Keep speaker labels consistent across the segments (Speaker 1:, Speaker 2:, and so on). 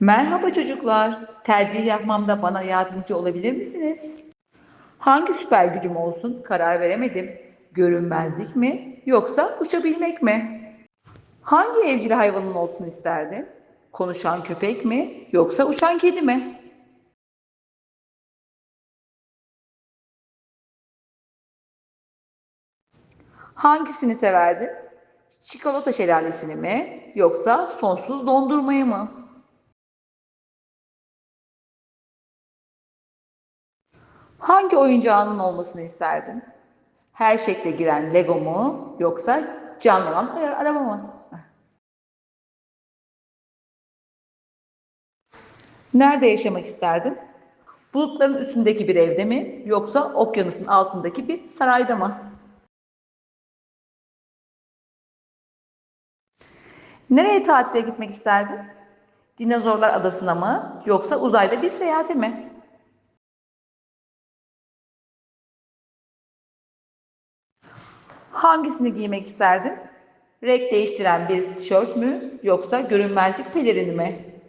Speaker 1: Merhaba çocuklar. Tercih yapmamda bana yardımcı olabilir misiniz? Hangi süper gücüm olsun karar veremedim. Görünmezlik mi yoksa uçabilmek mi? Hangi evcil hayvanın olsun isterdin? Konuşan köpek mi yoksa uçan kedi mi? Hangisini severdin? Çikolata şelalesini mi yoksa sonsuz dondurmayı mı? Hangi oyuncağının olmasını isterdin? Her şekle giren Lego mu yoksa canlanan ayar araba mı? Nerede yaşamak isterdin? Bulutların üstündeki bir evde mi yoksa okyanusun altındaki bir sarayda mı? Nereye tatile gitmek isterdin? Dinozorlar adasına mı yoksa uzayda bir seyahate mi? Hangisini giymek isterdin? Renk değiştiren bir tişört mü yoksa görünmezlik pelerini mi?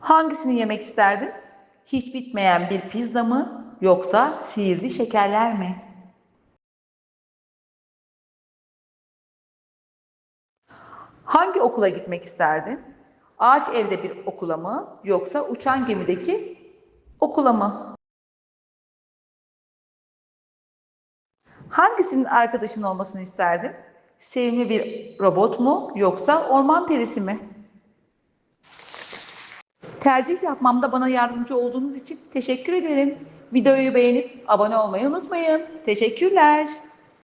Speaker 1: Hangisini yemek isterdin? Hiç bitmeyen bir pizza mı yoksa sihirli şekerler mi? Hangi okula gitmek isterdin? Ağaç evde bir okula mı yoksa uçan gemideki okula mı? Hangisinin arkadaşın olmasını isterdin? Sevimli bir robot mu yoksa orman perisi mi? Tercih yapmamda bana yardımcı olduğunuz için teşekkür ederim. Videoyu beğenip abone olmayı unutmayın. Teşekkürler.